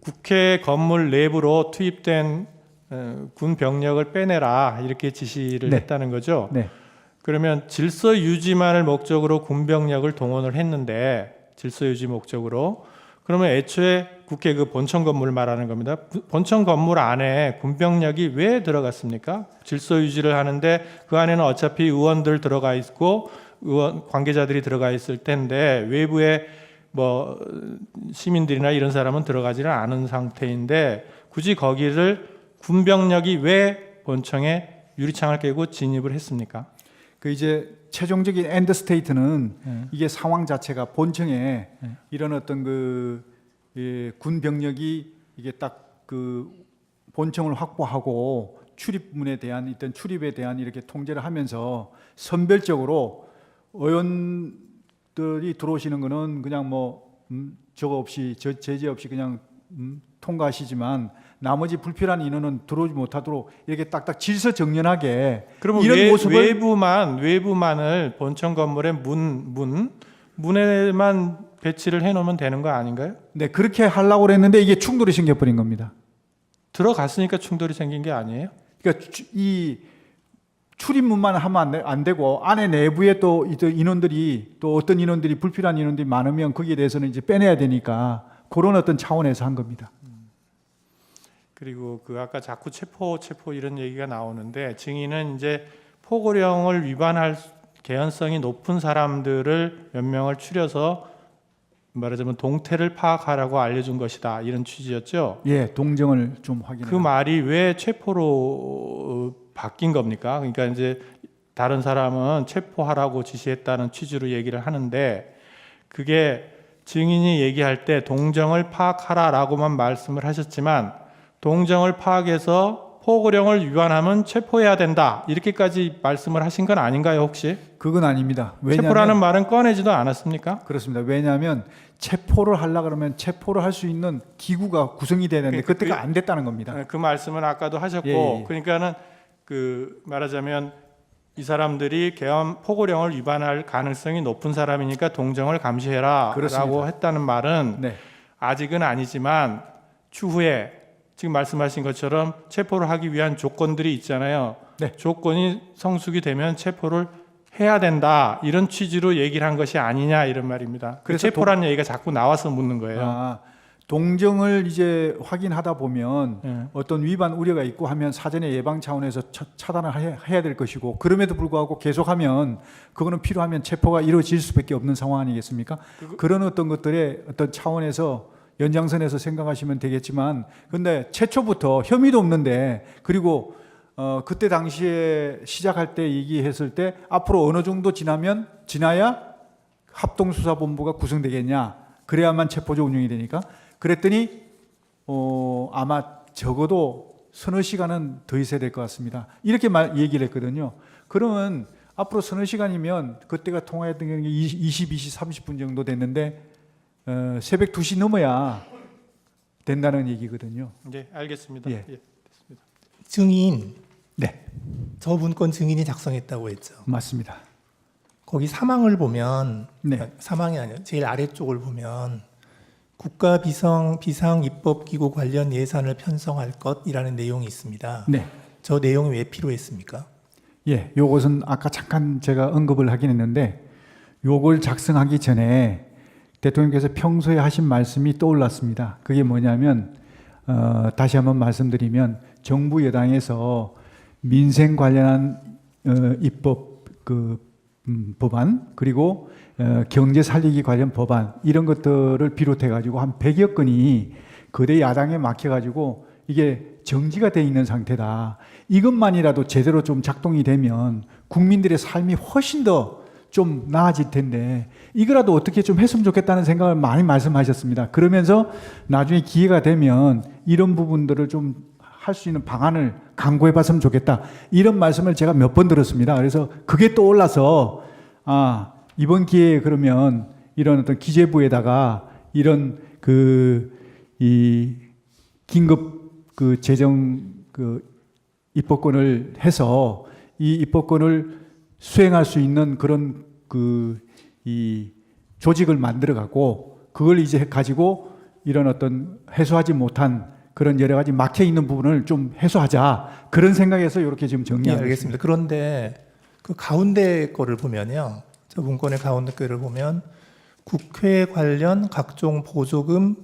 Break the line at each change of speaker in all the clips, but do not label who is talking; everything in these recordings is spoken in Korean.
국회 건물 내부로 투입된 어, 군 병력을 빼내라 이렇게 지시를
네.
했다는 거죠.
네.
그러면 질서 유지만을 목적으로 군 병력을 동원을 했는데 질서 유지 목적으로 그러면 애초에 국회 그 본청 건물 말하는 겁니다. 부- 본청 건물 안에 군 병력이 왜 들어갔습니까? 질서 유지를 하는데 그 안에는 어차피 의원들 들어가 있고 의원 관계자들이 들어가 있을 텐데 외부에 뭐 시민들이나 이런 사람은 들어가지는 않은 상태인데 굳이 거기를 군 병력이 왜 본청에 유리창을 깨고 진입을 했습니까?
그 이제 최종적인 엔드 스테이트는
네.
이게 상황 자체가 본청에
네.
이런 어떤 그 예, 군 병력이 이게 딱 그 본청을 확보하고 출입문에 대한 일단 출입에 대한 이렇게 통제를 하면서 선별적으로 의원 들이 들어오시는 거는 그냥 뭐 음, 저거 없이 저 제재 없이 그냥 음, 통과하시지만 나머지 불필요한 인원은 들어오지 못하도록 이렇게 딱딱 질서 정연하게
그러면
이런
외,
모습을
외부만 외부만을 본청 건물의 문, 문 문에만 배치를 해놓으면 되는 거 아닌가요?
네, 그렇게 하려고 그랬는데 이게 충돌이 생겨버린 겁니다.
들어갔으니까 충돌이 생긴 게 아니에요?
그러니까 주- 이 출입문만 하면 안, 되, 되고 안에 내부에 또 인원들이 또 어떤 인원들이 불필요한 인원들이 많으면 거기에 대해서는 이제 빼내야 되니까 그런 어떤 차원에서 한 겁니다.
그리고 그 아까 자꾸 체포 체포 이런 얘기가 나오는데 증인은 이제 포고령을 위반할 개연성이 높은 사람들을 몇 명을 추려서 말하자면 동태를 파악하라고 알려준 것이다 이런 취지였죠.
예, 동정을 좀 확인해.
그 말이 왜 체포로 어, 바뀐 겁니까? 그러니까 이제 다른 사람은 체포하라고 지시했다는 취지로 얘기를 하는데 그게 증인이 얘기할 때 동정을 파악하라라고만 말씀을 하셨지만 동정을 파악해서 포고령을 위반하면 체포해야 된다 이렇게까지 말씀을 하신 건 아닌가요 혹시?
그건 아닙니다. 왜냐하면
체포라는 말은 꺼내지도 않았습니까?
그렇습니다. 왜냐하면 체포를 하려 그러면 체포를 할 수 있는 기구가 구성이 돼야 되는데
그
때가
그-
안 됐다는 겁니다.
그 말씀은 아까도 하셨고
예, 예.
그러니까는 그 말하자면 이 사람들이 계엄 포고령을 위반할 가능성이 높은 사람이니까 동정을 감시해라라고. 했다는 말은
네.
아직은 아니지만 추후에 지금 말씀하신 것처럼 체포를 하기 위한 조건들이 있잖아요.
네.
조건이 성숙이 되면 체포를 해야 된다 이런 취지로 얘기를 한 것이 아니냐 이런 말입니다. 그
그래서
체포라는 얘기가 자꾸 나와서 묻는 거예요.
아, 동정을 이제 확인하다 보면
예.
어떤 위반 우려가 있고 하면 사전에 예방 차원에서 차, 차단을 해- 해야 될 것이고 그럼에도 불구하고 계속하면 그거는 필요하면 체포가 이루어질 수밖에 없는 상황 아니겠습니까? 그런 어떤 것들의 어떤 차원에서 연장선에서 생각하시면 되겠지만 근데 최초부터 혐의도 없는데 그리고 어 그때 당시에 시작할 때 얘기했을 때 앞으로 어느 정도 지나면 지나야 합동수사본부가 구성되겠냐 그래야만 체포조 운영이 되니까 그랬더니 어 아마 적어도 서너 시간은 더 있어야 될 것 같습니다. 이렇게 말 얘기를 했거든요. 그러면 앞으로 서너 시간이면 그때가 통화했던 게 20, 20, 30분 정도 됐는데 어, 새벽 2시 넘어야 된다는 얘기거든요.
네, 알겠습니다.
예.
예.
증인
네,
저 문건 증인이 작성했다고 했죠.
맞습니다.
거기 사망을 보면
네.
아, 사망이 아니라 제일 아래쪽을 보면 국가 비상 비상 입법 기구 관련 예산을 편성할 것이라는 내용이 있습니다.
네.
저 내용이 왜 필요했습니까?
예, 요것은 아까 잠깐 제가 언급을 하긴 했는데 요걸 작성하기 전에 대통령께서 평소에 하신 말씀이 떠올랐습니다. 그게 뭐냐면 어, 다시 한번 말씀드리면 정부 여당에서 민생 관련한 어, 입법 그 음, 법안 그리고 어, 경제 살리기 관련 법안 이런 것들을 비롯해 가지고 한 100여 건이 거대 야당에 막혀 가지고 이게 정지가 돼 있는 상태다. 이것만이라도 제대로 좀 작동이 되면 국민들의 삶이 훨씬 더 좀 나아질 텐데 이거라도 어떻게 좀 했으면 좋겠다는 생각을 많이 말씀하셨습니다. 그러면서 나중에 기회가 되면 이런 부분들을 좀 할수 있는 방안을 강구해 봤으면 좋겠다. 이런 말씀을 제가 몇 번 들었습니다. 그래서 그게 떠올라서 아, 이번 기회에 그러면 이런 어떤 기재부에다가 이런 그 이 긴급 그 재정 그 입법권을 해서 이 입법권을 수행할 수 있는 그런 그 이 조직을 만들어 갖고 그걸 이제 가지고 이런 어떤 해소하지 못한 그런 여러 가지 막혀 있는 부분을 좀 해소하자 그런 생각에서 이렇게 지금
예,
있습니다.
알겠습니다. 그런데 그 가운데 거를 보면요. 저 문건의 가운데 거를 보면 국회 관련 각종 보조금,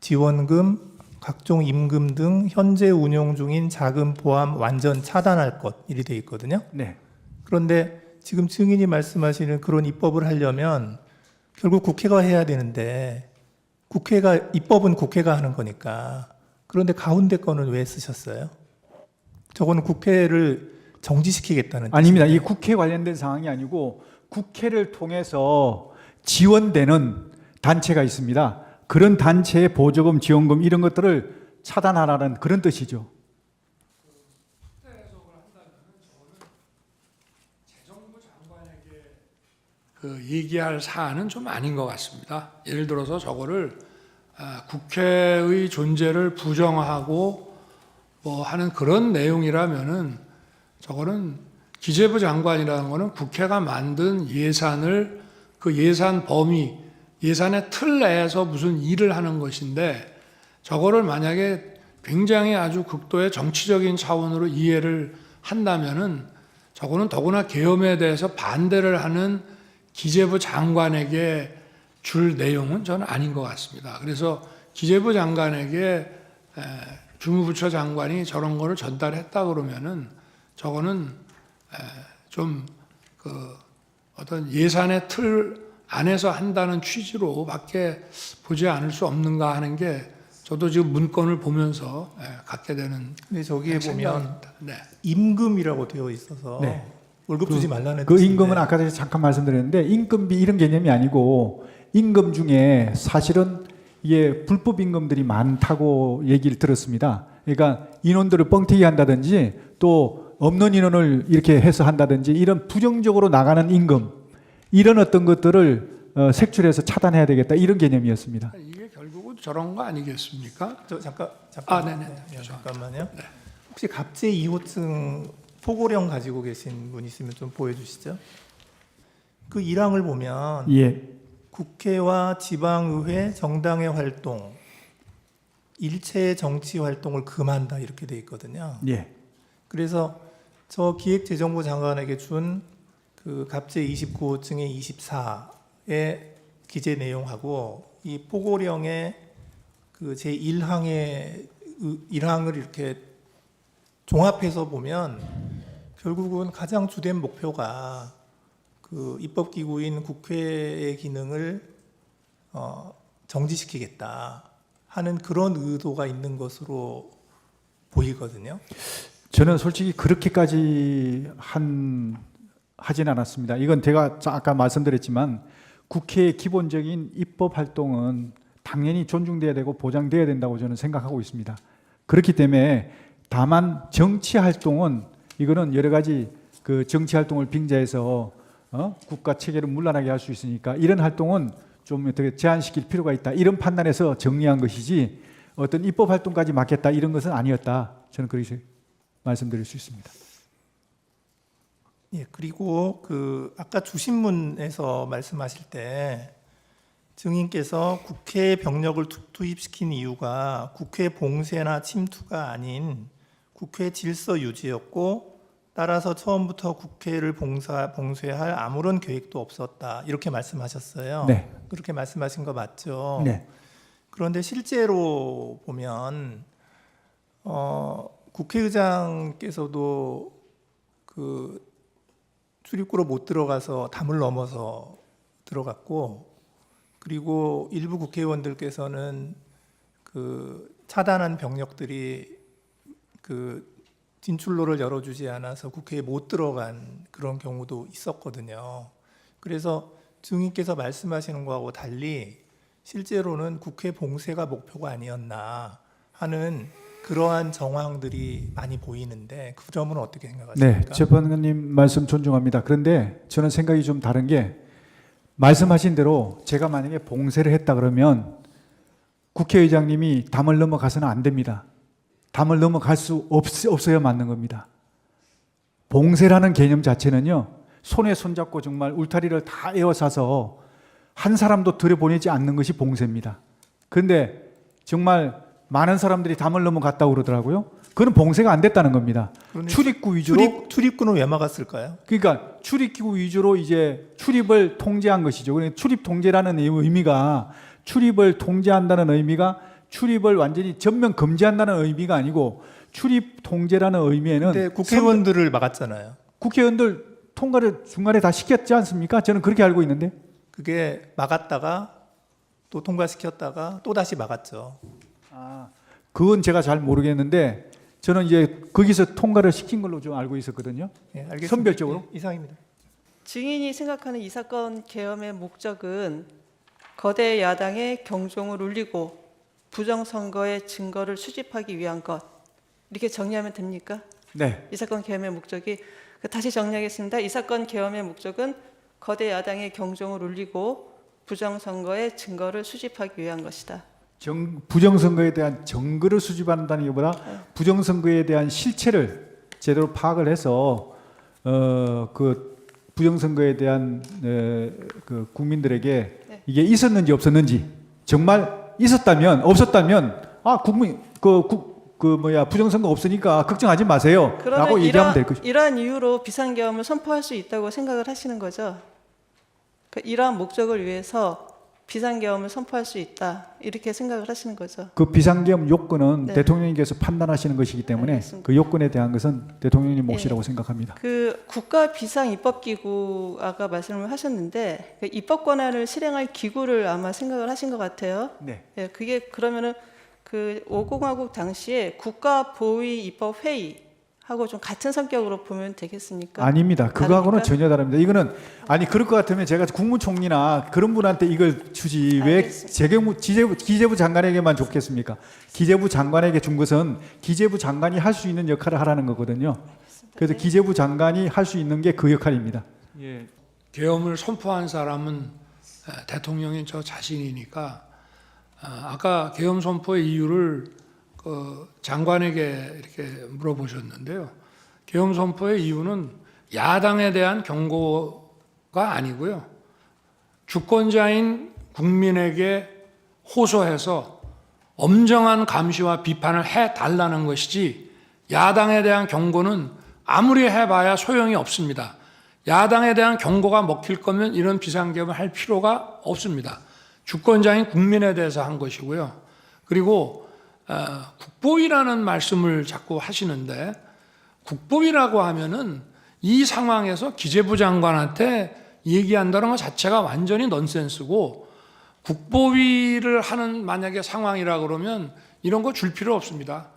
지원금, 각종 임금 등 현재 운용 중인 자금 포함 완전 차단할 것 이리 돼 있거든요.
네.
그런데 지금 증인이 말씀하시는 그런 입법을 하려면 결국 국회가 해야 되는데 국회가 입법은 국회가 하는 거니까 그런데 가운데 거는 왜 쓰셨어요? 저거는 국회를 정지시키겠다는
아닙니다. 이 국회 관련된 상황이 아니고 국회를 통해서 지원되는 단체가 있습니다. 그런 단체의 보조금, 지원금 이런 것들을 차단하라는 그런 뜻이죠.
그 얘기할 사안은 좀 아닌 것 같습니다. 예를 들어서 저거를 아, 국회의 존재를 부정하고 뭐 하는 그런 내용이라면은 저거는 기재부 장관이라는 거는 국회가 만든 예산을 그 예산 범위, 예산의 틀 내에서 무슨 일을 하는 것인데 저거를 만약에 굉장히 아주 극도의 정치적인 차원으로 이해를 한다면은 저거는 더구나 계엄에 대해서 반대를 하는 기재부 장관에게 줄 내용은 저는 아닌 것 같습니다. 그래서 기재부 장관에게 에, 주무부처 장관이 저런 거를 전달했다 그러면은 저거는 좀 그 어떤 예산의 틀 안에서 한다는 취지로밖에 보지 않을 수 없는가 하는 게 저도 지금 문건을 보면서 에, 갖게 되는
근데 저기에 보면.
네.
임금이라고 되어 있어서
네.
월급 주지 말라는
그 임금은 아까 전에 잠깐 말씀드렸는데 임금비 이런 개념이 아니고 임금 중에 사실은 이게 불법 임금들이 많다고 얘기를 들었습니다. 그러니까 인원들을 뻥튀기 한다든지 또 없는 인원을 이렇게 해서 한다든지 이런 부정적으로 나가는 임금 이런 어떤 것들을 어, 색출해서 차단해야 되겠다 이런 개념이었습니다.
이게 결국은 저런 거 아니겠습니까?
저 잠깐 잠깐
아, 네네.
네, 잠깐만요. 혹시 갑제 2호층 포고령 가지고 계신 분 있으면 좀 보여주시죠. 그 1항을 보면
예,
국회와 지방의회 정당의 활동 일체 정치 활동을 금한다 이렇게 돼 있거든요.
예,
그래서 저 기획재정부 장관에게 준 그 갑제 29호증의 24의 기재 내용하고 이 포고령의 그 제 1항의 1항을 이렇게 종합해서 보면 결국은 가장 주된 목표가 그 입법기구인 국회의 기능을 어, 정지시키겠다 하는 그런 의도가 있는 것으로 보이거든요.
저는 솔직히 그렇게까지 한 하진 않았습니다. 이건 제가 아까 말씀드렸지만 국회의 기본적인 입법 활동은 당연히 존중돼야 되고 보장돼야 된다고 저는 생각하고 있습니다. 그렇기 때문에 다만 정치 활동은 이거는 여러 가지 그 정치 활동을 빙자해서 어? 국가 체계를 문란하게 할 수 있으니까 이런 활동은 좀 어떻게 제한시킬 필요가 있다 이런 판단에서 정리한 것이지 어떤 입법 활동까지 맡겠다 이런 것은 아니었다 저는 그렇게 말씀드릴 수 있습니다.
예, 그리고 그 아까 주신문에서 말씀하실 때 증인께서 국회 병력을 투- 투입시킨 이유가 국회 봉쇄나 침투가 아닌 국회 질서 유지였고 따라서 처음부터 국회를 봉사, 봉쇄할 아무런 계획도 없었다 이렇게 말씀하셨어요.
네.
그렇게 말씀하신 거 맞죠?
네.
그런데 실제로 보면 어, 국회의장께서도 그 출입구로 못 들어가서 담을 넘어서 들어갔고 그리고 일부 국회의원들께서는 그 차단한 병력들이 그 진출로를 열어주지 않아서 국회에 못 들어간 그런 경우도 있었거든요. 그래서 증인께서 말씀하시는 거하고 달리 실제로는 국회 봉쇄가 목표가 아니었나 하는 그러한 정황들이 많이 보이는데 그 점은 어떻게 생각하십니까?
네, 재판관님 말씀 존중합니다. 그런데 저는 생각이 좀 다른 게 말씀하신 대로 제가 만약에 봉쇄를 했다 그러면 국회의장님이 담을 넘어가서는 안 됩니다. 담을 넘어갈 수 없, 없어야 맞는 겁니다. 봉쇄라는 개념 자체는요, 손에 손잡고 정말 울타리를 다 에워싸서 한 사람도 들여보내지 않는 것이 봉쇄입니다. 그런데 정말 많은 사람들이 담을 넘어 갔다고 그러더라고요. 그건 봉쇄가 안 됐다는 겁니다. 출입구 위주로
출입 출입구는 왜 막았을까요?
그러니까 출입구 위주로 이제 출입을 통제한 것이죠. 그러니까 출입 통제라는 의- 의미가 출입을 통제한다는 의미가 출입을 완전히 전면 금지한다는 의미가 아니고 출입 통제라는 의미에는
국회의원들을 막았잖아요.
국회의원들 통과를 중간에 다 시켰지 않습니까? 저는 그렇게 알고 있는데.
그게 막았다가 또 통과시켰다가 또 다시 막았죠.
아, 그건 제가 잘 모르겠는데 저는 이제 거기서 통과를 시킨 걸로 좀 알고 있었거든요.
예, 알겠습니다.
선별적으로?
예, 이상입니다.
증인이 생각하는 이 사건 계엄의 목적은 거대 야당의 경종을 울리고 부정선거의 증거를 수집하기 위한 것 이렇게 정리하면 됩니까?
네.
이 사건 계엄의 목적이 그 다시 정리하겠습니다. 이 사건 계엄의 목적은 거대 야당의 경종을 울리고 부정선거의 증거를 수집하기 위한 것이다.
정, 부정선거에 대한 증거를 수집한다는 것보다 부정선거에 대한 실체를 제대로 파악을 해서 어, 그 부정선거에 대한 에, 그 국민들에게
네.
이게 있었는지 없었는지 정말 있었다면 없었다면 아 국민 그그 그 뭐야 부정선거 없으니까 걱정하지 마세요라고 얘기하면 될 것이죠.
이러한 이유로 비상계엄을 선포할 수 있다고 생각을 하시는 거죠? 그 이러한 목적을 위해서 비상계엄을 선포할 수 있다 이렇게 생각을 하시는 거죠?
그 비상계엄 요건은
네.
대통령님께서 판단하시는 것이기 때문에
알겠습니다.
그 요건에 대한 것은 대통령님 몫이라고
예.
생각합니다.
그 국가 비상 입법 기구 아까 말씀을 하셨는데 그 입법 권한을 실행할 기구를 아마 생각을 하신 것 같아요.
네.
예, 그게 그러면은 그 5공화국 당시에 국가 보위 입법 회의 하고 좀 같은 성격으로 보면 되겠습니까?
아닙니다. 그거하고는
다릅니까?
전혀 다릅니다. 이거는 아니 그럴 것 같으면 제가 국무총리나 그런 분한테 이걸 주지 왜
알겠습니다.
재경부 기재부, 기재부 장관에게만 줬겠습니까? 기재부 장관에게 준 것은 기재부 장관이 할 수 있는 역할을 하라는 거거든요. 그래서
네.
기재부 장관이 할 수 있는 게 그 역할입니다.
예.
계엄을 선포한 사람은 에, 대통령인 저 자신이니까 아, 아까 계엄 선포의 이유를 그 장관에게 이렇게 물어보셨는데요. 계엄 선포의 이유는 야당에 대한 경고가 아니고요. 주권자인 국민에게 호소해서 엄정한 감시와 비판을 해 달라는 것이지 야당에 대한 경고는 아무리 해봐야 소용이 없습니다. 야당에 대한 경고가 먹힐 거면 이런 비상계엄을 할 필요가 없습니다. 주권자인 국민에 대해서 한 것이고요. 그리고 어, 국보위라는 말씀을 자꾸 하시는데 국보위라고 하면은 이 상황에서 기재부 장관한테 얘기한다는 것 자체가 완전히 넌센스고 국보위를 하는 만약에 상황이라 그러면 이런 거 줄 필요 없습니다.